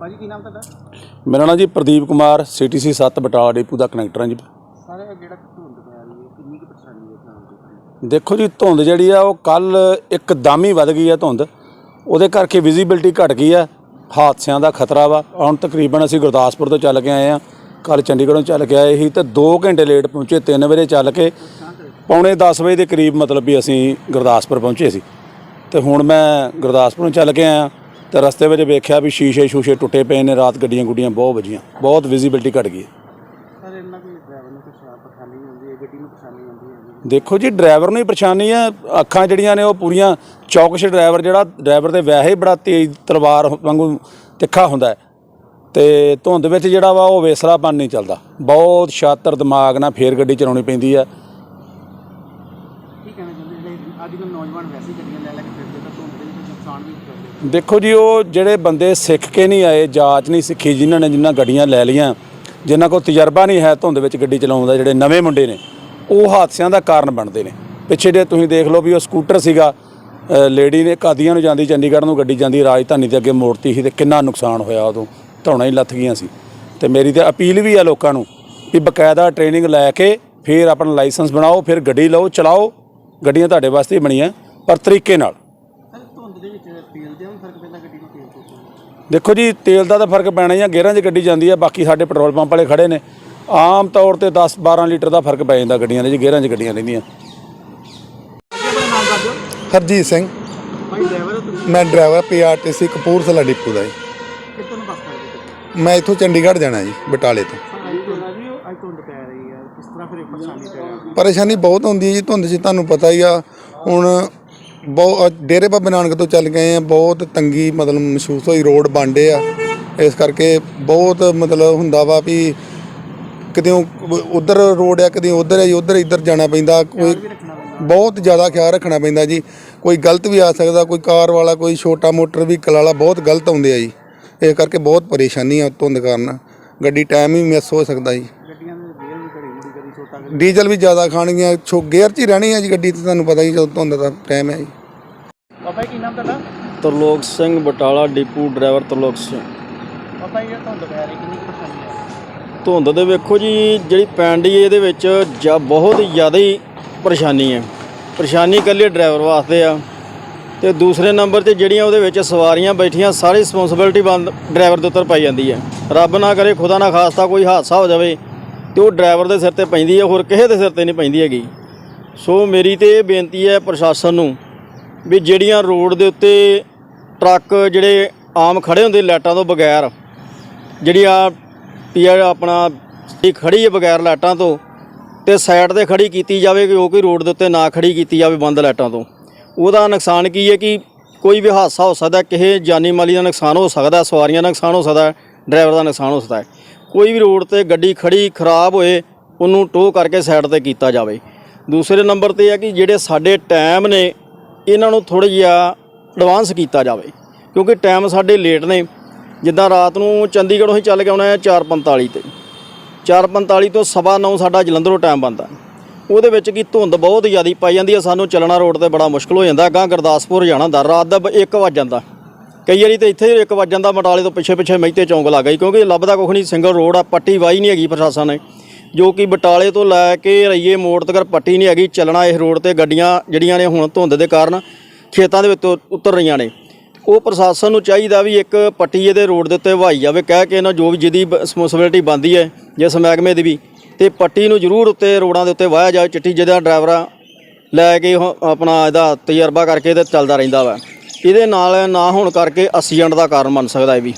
ਭਾਜੀ ਕੀ ਨਾਮ ਤੁਹਾਡਾ? ਮੇਰਾ ਨਾਮ ਜੀ ਪ੍ਰਦੀਪ ਕੁਮਾਰ ਸੀਟੀਸੀ 7 ਬਟਾਲਾ ਡੇਪੂ ਦਾ ਕਨੈਕਟਰ ਹਾਂ ਜੀ। ਸਾਰੇ ਜਿਹੜਾ ਧੁੰਦ ਪੈ ਰਹੀ ਹੈ ਕਿੰਨੀ ਕੁ ਪਰੇਸ਼ਾਨੀ ਹੈ ਤੁਹਾਨੂੰ ਦੇਖੋ ਜੀ ਧੁੰਦ ਜਿਹੜੀ ਆ ਉਹ ਕੱਲ ਇੱਕਦਮ ਹੀ ਵੱਧ ਗਈ ਆ ਧੁੰਦ। ਉਹਦੇ ਕਰਕੇ ਵਿਜ਼ਿਬਿਲਟੀ ਘਟ ਗਈ ਆ। ਹਾਦਸਿਆਂ ਦਾ ਖਤਰਾ ਵਾ। ਹੁਣ ਤਕਰੀਬਨ ਅਸੀਂ ਗੁਰਦਾਸਪੁਰ ਤੋਂ ਚੱਲ ਕੇ ਆਏ ਆ। ਕੱਲ ਚੰਡੀਗੜ੍ਹੋਂ ਚੱਲ ਕੇ ਆਏ ਸੀ ਤੇ 2 ਘੰਟੇ ਲੇਟ ਪਹੁੰਚੇ 3 ਵਜੇ ਚੱਲ ਕੇ। ਪੌਣੇ 10 ਵਜੇ ਦੇ ਕਰੀਬ ਮਤਲਬ ਵੀ ਅਸੀਂ ਗੁਰਦਾਸਪੁਰ ਪਹੁੰਚੇ ਸੀ। ਤੇ ਹੁਣ ਮੈਂ ਗੁਰਦਾਸਪੁਰੋਂ ਚੱਲ ਕੇ ਆਇਆ। ਤੇ ਰਸਤੇ ਵਿੱਚ ਵੇਖਿਆ ਵੀ ਸ਼ੀਸ਼ੇ ਸ਼ੂਸ਼ੇ ਟੁੱਟੇ ਪਏ ਨੇ ਰਾਤ ਗੱਡੀਆਂ ਗੁੱਡੀਆਂ ਬਹੁਤ ਵੱਜੀਆਂ ਬਹੁਤ ਵਿਜ਼ਿਬਿਲਟੀ ਘਟ ਗਈ। ਹੈ ਸਰ ਇਹਨਾਂ ਕੋਈ ਡਰਾਈਵਰ ਨੂੰ ਕੁਛ ਪਰੇਸ਼ਾਨੀ ਹੁੰਦੀ ਹੈ ਗੱਡੀ ਨੂੰ ਪਰੇਸ਼ਾਨੀ ਹੁੰਦੀ ਹੈ ਦੇਖੋ ਜੀ ਡਰਾਈਵਰ ਨੂੰ ਹੀ ਪਰੇਸ਼ਾਨੀ ਆ ਅੱਖਾਂ ਜਿਹੜੀਆਂ ਨੇ ਉਹ ਪੂਰੀਆਂ ਚੌਕਸ਼ ਡਰਾਈਵਰ ਜਿਹੜਾ ਡਰਾਈਵਰ ਦੇ ਵੈਸੇ ਹੀ ਬੜਾ ਤੇਜ਼ ਤਲਵਾਰ ਵਾਂਗੂ ਤਿੱਖਾ ਹੁੰਦਾ ਹੈ। ਤੇ ਧੁੰਦ ਵਿੱਚ ਜਿਹੜਾ ਵਾ ਉਹ ਵੇਸਲਾਪਨ ਨਹੀਂ ਚੱਲਦਾ। ਬਹੁਤ ਸ਼ਾਤਰ ਦਿਮਾਗ ਨਾਲ ਫੇਰ ਗੱਡੀ ਚਲਾਉਣੀ ਪੈਂਦੀ ਆ। ਕੀ ਕਹਿਣਾ ਚਾਹੁੰਦੇ ਜਿਹੜੇ ਅੱਜ ਕੱਲ੍ਹ ਨੌਜਵਾਨ ਵੈਸੇ ਹੀ ਗੱਡੀਆਂ ਲੈ ਲੈ ਕੇ ਫਿਰਦੇ ਤਾਂ ਧੁੰਦ ਦੇ ਵਿੱਚ ਨੁਕਸਾਨ ਵੀ ਦੇਖੋ ਜੀ, ਉਹ ਜਿਹੜੇ ਬੰਦੇ ਸਿੱਖ ਕੇ ਨਹੀਂ ਆਏ ਜਾਚ ਨਹੀਂ ਸਿੱਖੀ, ਜਿਨ੍ਹਾਂ ਨੇ ਜਿਨ੍ਹਾਂ ਗੱਡੀਆਂ ਲੈ ਲੀਆਂ ਜਿਨ੍ਹਾਂ ਕੋਲ ਤਜਰਬਾ ਨਹੀਂ ਹੈ ਧੁੰਦ ਵਿੱਚ ਗੱਡੀ ਚਲਾਉਣ ਦਾ, ਜਿਹੜੇ ਨਵੇਂ ਮੁੰਡੇ ਨੇ, ਉਹ ਹਾਦਸਿਆਂ ਦਾ ਕਾਰਨ ਬਣਦੇ ਨੇ। ਪਿੱਛੇ ਜੇ ਤੁਸੀਂ ਦੇਖ ਲਓ ਵੀ ਉਹ ਸਕੂਟਰ ਸੀਗਾ ਲੇਡੀ ਨੇ ਕਾਦੀਆਂ ਨੂੰ ਜਾਂਦੀ, ਚੰਡੀਗੜ੍ਹ ਨੂੰ ਗੱਡੀ ਜਾਂਦੀ, ਰਾਜਧਾਨੀ ਦੇ ਅੱਗੇ ਮੋੜਤੀ ਸੀ ਤੇ ਕਿੰਨਾ ਨੁਕਸਾਨ ਹੋਇਆ ਉਦੋਂ, ਧੌਣਾ ਹੀ ਲੱਥ ਗਈਆਂ ਸੀ। ਤੇ ਮੇਰੀ ਤੇ ਅਪੀਲ ਵੀ ਆ ਲੋਕਾਂ ਨੂੰ ਵੀ ਬਕਾਇਦਾ ਟ੍ਰੇਨਿੰਗ ਲੈ ਕੇ ਫਿਰ ਆਪਣਾ ਲਾਇਸੈਂਸ ਬਣਾਓ, ਫਿਰ ਗੱਡੀ ਲਓ, ਚਲਾਓ, ਗੱਡੀਆਂ ਤੁਹਾਡੇ ਵਾਸਤੇ ਬਣੀਆਂ, ਪਰ ਤਰੀਕੇ ਨਾਲ। ਤੇਲ ਦੇ ਵੀ ਫ਼ਰਕ ਪੈਂਦਾ ਗੱਡੀ ਨੂੰ ਤੇਲ ਤੋਂ ਦੇਖੋ ਜੀ ਤੇਲ ਦਾ ਤਾਂ ਫ਼ਰਕ ਪੈਣਾ ਹੀ ਆ ਗੇਅਰਾਂ 'ਚ ਗੱਡੀ ਜਾਂਦੀ ਆ ਬਾਕੀ ਸਾਡੇ ਪੈਟਰੋਲ ਪੰਪ ਵਾਲੇ ਖੜੇ ਨੇ। ਆਮ ਤੌਰ ਤੇ 10 12 ਲੀਟਰ ਦਾ ਫ਼ਰਕ ਪੈ ਜਾਂਦਾ ਗੱਡੀਆਂ ਦੇ ਜੀ ਗੇਅਰਾਂ 'ਚ ਗੱਡੀਆਂ ਰਹਿੰਦੀਆਂ। ਆਪਣਾ ਨਾਮ ਦੱਸ ਦਿਓ। ਹਰਜੀਤ ਸਿੰਘ। ਭਾਈ ਡਰਾਈਵਰ ਹੋ ਤੁਸੀਂ? ਮੈਂ ਡਰਾਈਵਰ ਪੀਆਰਟੀਸੀ ਕਪੂਰਥਲਾ ਡਿਪੂ ਦਾ ਜੀ। ਕਿੱਥੋਂ ਨੂੰ ਬੱਸ ਕਰਦੇ ਮੈਂ ਇੱਥੋਂ ਚੰਡੀਗੜ੍ਹ ਜਾਣਾ ਜੀ ਬਟਾਲੇ ਤੋਂ। ਅੱਜ ਧੁੰਦ ਆ ਜੀ ਅੱਜ ਧੁੰਦ ਪੈ ਰਹੀ ਹੈ ਕਿਸ ਤਰ੍ਹਾਂ ਫਿਰ ਇਹ ਪਰੇਸ਼ਾਨੀ ਪੈ ਰਹੀ ਹੈ ਪਰੇਸ਼ਾਨੀ ਬਹੁਤ ਹੁੰਦੀ ਹੈ ਜੀ ਧੁੰਦ 'ਚ ਤੁਹਾਨੂੰ ਪਤਾ ਹੀ ਆ ਹੁਣ ਬਹੁਤ ਡੇਰੇ ਬਾਬੇ ਨਾਨਕ ਤੋਂ ਚੱਲ ਗਏ ਆ ਬਹੁਤ ਤੰਗੀ ਮਤਲਬ ਮਹਿਸੂਸ ਹੋਈ, ਰੋਡ ਬਾਂਡੇ ਆ। ਇਸ ਕਰਕੇ ਬਹੁਤ ਮਤਲਬ ਹੁੰਦਾ ਵਾ ਵੀ ਕਿਤੇ ਉਧਰ ਰੋਡ ਆ ਕਦੇ ਉਧਰ ਆ ਜੀ, ਉਧਰ ਇੱਧਰ ਜਾਣਾ ਪੈਂਦਾ, ਕੋਈ ਬਹੁਤ ਜ਼ਿਆਦਾ ਖਿਆਲ ਰੱਖਣਾ ਪੈਂਦਾ ਜੀ। ਕੋਈ ਗਲਤ ਵੀ ਆ ਸਕਦਾ, ਕੋਈ ਕਾਰ ਵਾਲਾ, ਕੋਈ ਛੋਟਾ ਮੋਟਰ ਵਹੀਕਲ ਵਾਲਾ, ਬਹੁਤ ਗਲਤ ਆਉਂਦੇ ਆ ਜੀ। ਇਸ ਕਰਕੇ ਬਹੁਤ ਪਰੇਸ਼ਾਨੀ ਆ ਧੁੰਦ ਕਾਰਨ। ਗੱਡੀ ਟਾਈਮ ਵੀ ਮਿਸ ਹੋ ਸਕਦਾ ਜੀ ਗੱਡੀਆਂ ਦੇ ਗੇਅਰ ਵੀ ਘੜੀ ਮੁੜੀ ਕਦੀ ਛੋਟਾ ਕਦੀ ਡੀਜ਼ਲ ਵੀ ਜ਼ਿਆਦਾ ਖਾਣਗੀਆਂ ਛੋ ਗੇਅਰ 'ਚ ਹੀ ਰਹਿਣੀ ਹੈ ਜੀ ਗੱਡੀ ਤੇ ਤੁਹਾਨੂੰ ਪਤਾ ਹੀ ਜਦੋਂ ਧੁੰਦ ਦਾ ਟਾਈਮ ਹੈ ਜੀ। ਬਾਬਾ ਜੀ ਕੀ ਨਾਮ ਤੁਹਾਡਾ? Tarlok Singh Batala depot driver Tarlok Singh. ਬਾਬਾ ਜੀ ਇਹ ਧੁੰਦ ਪੈ ਰਹੀ ਕਿੰਨੀ ਕੁ ਪਰੇਸ਼ਾਨੀ ਹੈ? ਧੁੰਦ ਦੇ ਵੇਖੋ ਜੀ ਜਿਹੜੀ ਪੈਣ ਡਈ ਇਹਦੇ ਵਿੱਚ ਜਾਂ ਬਹੁਤ ਜ਼ਿਆਦਾ ਹੀ ਪਰੇਸ਼ਾਨੀ ਹੈ। ਪਰੇਸ਼ਾਨੀ ਇਕੱਲੇ ਡਰਾਈਵਰ ਵਾਸਤੇ ਆ। ਤੇ ਦੂਸਰੇ ਨੰਬਰ ਤੇ ਜਿਹੜੀਆਂ ਉਹਦੇ ਵਿੱਚ ਸਵਾਰੀਆਂ ਬੈਠੀਆਂ ਸਾਰੀ ਰਿਸਪੌਂਸਿਬਿਲਟੀ ਬੰਦ ਡਰਾਈਵਰ ਦੇ ਉੱਤੇ ਪਾਈ ਜਾਂਦੀ ਹੈ। ਰੱਬ ਨਾ ਕਰੇ ਖੁਦਾ ਨਾ ਖਾਸਤਾ ਕੋਈ ਹਾਦਸਾ ਹੋ ਜਾਵੇ। ਤੇ ਉਹ ਡਰਾਈਵਰ ਦੇ ਸਿਰ ਤੇ ਪੈਂਦੀ ਹੈ ਹੋਰ ਕਿਸੇ ਦੇ ਸਿਰ ਤੇ ਨਹੀਂ ਪੈਂਦੀ ਹੈਗੀ। ਸੋ ਮੇਰੀ ਤੇ ਇਹ ਬੇਨਤੀ ਹੈ ਪ੍ਰਸ਼ਾਸਨ ਨੂੰ ਵੀ ਜਿਹੜੀਆਂ ਰੋਡ ਦੇ ਉੱਤੇ ਟਰੱਕ ਜਿਹੜੇ ਆਮ ਖੜੇ ਹੁੰਦੇ ਲਾਈਟਾਂ ਤੋਂ ਬਗੈਰ, ਜਿਹੜੀ ਆ ਪੀਆ ਆਪਣਾ ਇਹ ਖੜੀ ਹੈ ਬਗੈਰ ਲਾਈਟਾਂ ਤੋਂ ਤੇ ਸਾਈਡ ਤੇ ਖੜੀ ਕੀਤੀ ਜਾਵੇ ਕਿ ਉਹ ਕੋਈ ਰੋਡ ਦੇ ਉੱਤੇ ਨਾ ਖੜੀ ਕੀਤੀ ਜਾਵੇ ਬੰਦ ਲਾਈਟਾਂ ਤੋਂ। ਉਹਦਾ ਨੁਕਸਾਨ ਕੀ ਹੈ ਕਿ ਕੋਈ ਵੀ ਹਾਦਸਾ ਹੋ ਸਕਦਾ, ਕਿਸੇ ਜਾਨੀ ਮਾਲੀ ਦਾ ਨੁਕਸਾਨ ਹੋ ਸਕਦਾ, ਸਵਾਰੀਆਂ ਦਾ ਨੁਕਸਾਨ ਹੋ ਸਕਦਾ, ਡਰਾਈਵਰ ਦਾ ਨੁਕਸਾਨ ਹੋ ਸਕਦਾ ਕੋਈ ਵੀ ਰੋਡ ਤੇ ਗੱਡੀ ਖੜੀ, ਖਰਾਬ ਹੋਏ, ਉਹਨੂੰ ਟੋ ਕਰਕੇ ਸਾਈਡ ਤੇ ਕੀਤਾ ਜਾਵੇ। ਦੂਸਰੇ ਨੰਬਰ ਤੇ ਹੈ ਕਿ ਜਿਹੜੇ ਸਾਡੇ ਟਾਈਮ ਨੇ, ਇਹਨਾਂ ਨੂੰ ਥੋੜ੍ਹਾ ਜਿਹਾ ਐਡਵਾਂਸ ਕੀਤਾ ਜਾਵੇ। ਕਿਉਂਕਿ ਟਾਈਮ ਸਾਡੇ ਲੇਟ ਨੇ। ਜਿੱਦਾਂ ਰਾਤ ਨੂੰ ਚੰਡੀਗੜ੍ਹੋਂ ਹੀ ਚੱਲ ਕੇ ਆਉਣਾ ਹੈ 4:45 ਤੇ। 4:45 ਤੋਂ ਸਵਾ ਨੌ ਸਾਡਾ ਜਲੰਧਰੋਂ ਟਾਈਮ ਬਣਦਾ ਉਹਦੇ ਵਿੱਚ ਕੀ ਧੁੰਦ ਬਹੁਤ ਜ਼ਿਆਦੀ ਪਾਈ ਜਾਂਦੀ ਹੈ। ਸਾਨੂੰ ਚੱਲਣਾ ਰੋਡ ਤੇ ਬੜਾ ਮੁਸ਼ਕਲ ਹੋ ਜਾਂਦਾ। ਗਾਂ ਗੁਰਦਾਸਪੁਰ ਜਾਣਾ ਹੁੰਦਾ। ਰਾਤ ਦਾ 1 ਵਜ ਜਾਂਦਾ। ਕਈ ਵਾਰੀ ਤੇ ਇੱਥੇ ਇੱਕ ਵੱਜ ਜਾਂਦਾ ਬਟਾਲੇ ਤੋਂ ਪਿੱਛੇ ਪਿੱਛੇ ਮਹਿਤੇ ਚੌਂਕ ਲੱਗ ਗਈ, ਕਿਉਂਕਿ ਲੱਭਦਾ ਕੁਛ ਨਹੀਂ, ਸਿੰਗਲ ਰੋਡ ਆ, ਪੱਟੀ ਵਾਈ ਨਹੀਂ ਹੈਗੀ ਪ੍ਰਸ਼ਾਸਨ ਨੇ, ਜੋ ਕਿ ਬਟਾਲੇ ਤੋਂ ਲੈ ਕੇ ਰਈਏ ਮੋੜ ਤੱਕ ਪੱਟੀ ਨਹੀਂ ਹੈਗੀ, ਚੱਲਣਾ ਇਸ ਰੋਡ ਤੇ ਗੱਡੀਆਂ ਜਿਹੜੀਆਂ ਨੇ ਹੁਣ ਧੁੰਦ ਦੇ ਕਾਰਨ ਖੇਤਾਂ ਦੇ ਵਿੱਚ ਉਤਰ ਰਹੀਆਂ ਨੇ। ਉਹ ਪ੍ਰਸ਼ਾਸਨ ਨੂੰ ਚਾਹੀਦਾ ਵੀ ਇੱਕ ਪੱਟੀ ਇਹਦੇ ਰੋਡ ਦੇ ਉੱਤੇ ਵਹਾਈ ਜਾਵੇ, ਕਹਿ ਕੇ ਇਹਨਾਂ ਜੋ ਵੀ ਜਿਹਦੀ ਰਿਸਪੌਂਸਿਬਿਲਟੀ ਬਣਦੀ ਹੈ, ਜਿਸ ਮਹਿਕਮੇ ਦੀ ਵੀ, ਤੇ ਪੱਟੀ ਨੂੰ ਜ਼ਰੂਰ ਉੱਤੇ ਰੋਡਾਂ ਦੇ ਉੱਤੇ ਵਾਹਿਆ ਜਾਵੇ, ਚਿੱਟੀ ਜਿਹਦਾ ਡਰਾਈਵਰਾਂ ਲੈ ਕੇ ਉਹ ਆਪਣਾ ਇਹਦਾ ਤਜਰਬਾ ਕਰਕੇ ਤੇ ਚੱਲਦਾ ਰਹਿੰਦਾ ਵਾ। ਇਹਦੇ ਨਾਲ ਨਾ ਹੋਣ ਕਰਕੇ ਐਕਸੀਡੈਂਟ ਦਾ ਕਾਰਨ ਬਣ ਸਕਦਾ ਇਹ ਵੀ।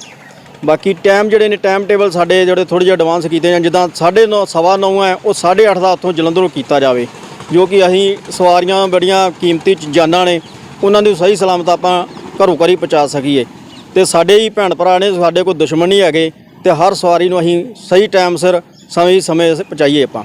ਬਾਕੀ ਟਾਈਮ ਜਿਹੜੇ ਨੇ ਟਾਈਮ ਟੇਬਲ ਸਾਡੇ ਜਿਹੜੇ ਥੋੜੇ ਜਿਹਾ ਐਡਵਾਂਸ ਕੀਤੇ ਜਾਂ ਜਿੱਦਾਂ 9:30 ਸਵਾ ਨੌ ਹੈ, ਉਹ 8:30 ਦਾ ਉੱਥੋਂ ਜਲੰਧਰੋਂ ਕੀਤਾ ਜਾਵੇ, ਜੋ ਕਿ ਅਸੀਂ ਸਵਾਰੀਆਂ ਬੜੀਆਂ ਕੀਮਤੀ ਚ- ਜਾਨਾਂ ਨੇ, ਉਹਨਾਂ ਨੂੰ ਸਹੀ ਸਲਾਮਤ ਆਪਾਂ ਘਰੋਂ ਘਰੀ ਪਹੁੰਚਾ ਸਕੀਏ। ਤੇ ਸਾਡੇ ਹੀ ਭੈਣ ਭਰਾ ਨੇ, ਸਾਡੇ ਕੋਈ ਦੁਸ਼ਮਣ ਨਹੀਂ ਹੈਗੇ, ਤੇ ਹਰ ਸਵਾਰੀ ਨੂੰ ਅਸੀਂ ਸਹੀ ਟਾਈਮ ਸਿਰ ਸਮੇਂ ਸਮੇਂ ਪਹੁੰਚਾਈਏ ਆਪਾਂ।